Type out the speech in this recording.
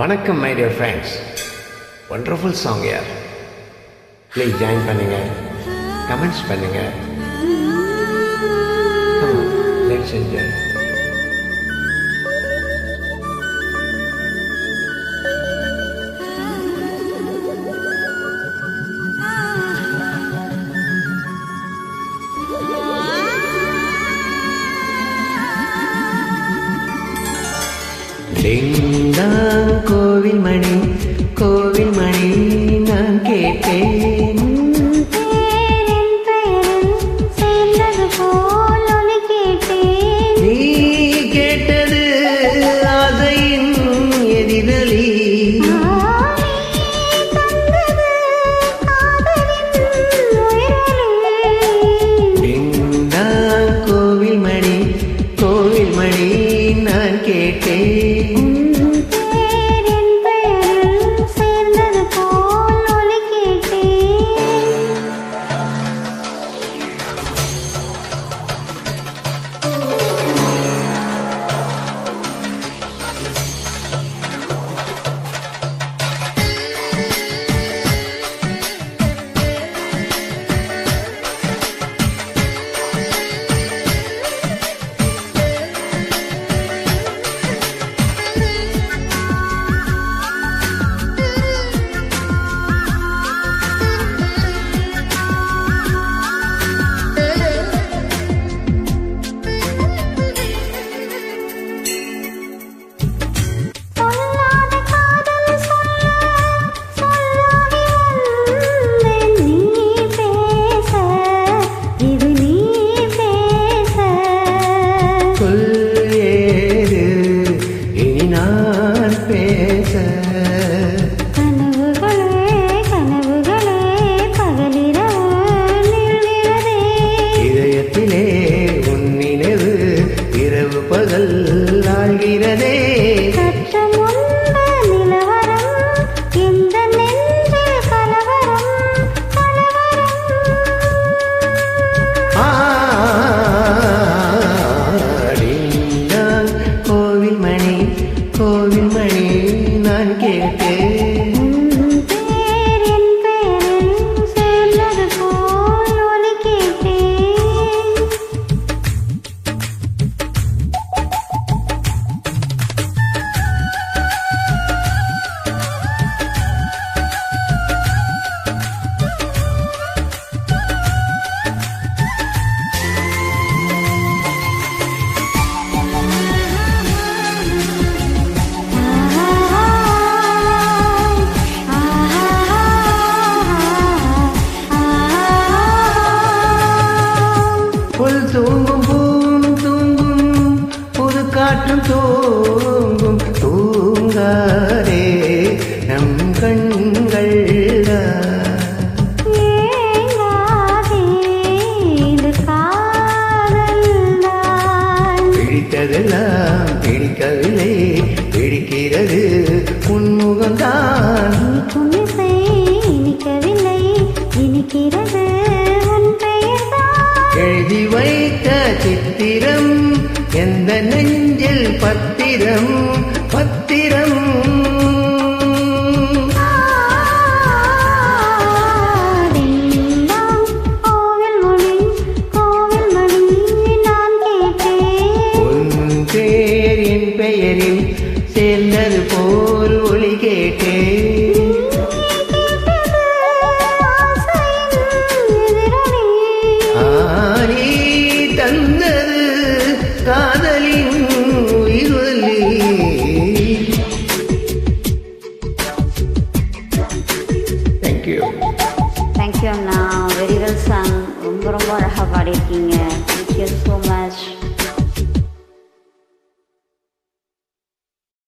வணக்கம் my dear friends wonderful song யார் please join பண்ணுங்க. கமெண்ட்ஸ் பண்ணுங்க. லெட்ஸ் என்ஜாய் செங்காங்கோவில் மணி கோவில் மணி Hey. ter. தூங்கும் பூவும் தூங்கும் புது காற்றும் தூங்கும். தூங்காதே நம் கண்கள் பிடித்ததெல்லாம் பிடிக்கவில்லை பிடிக்கிறது உன்முகம்தான். இனிக்கவில்லை இனிக்கிறது நடித்த சித்திரம் எந்த நெஞ்சில் பத்திரம்? ரொம்ப ரொம்ப அழகாக பாடியிருக்கீங்க.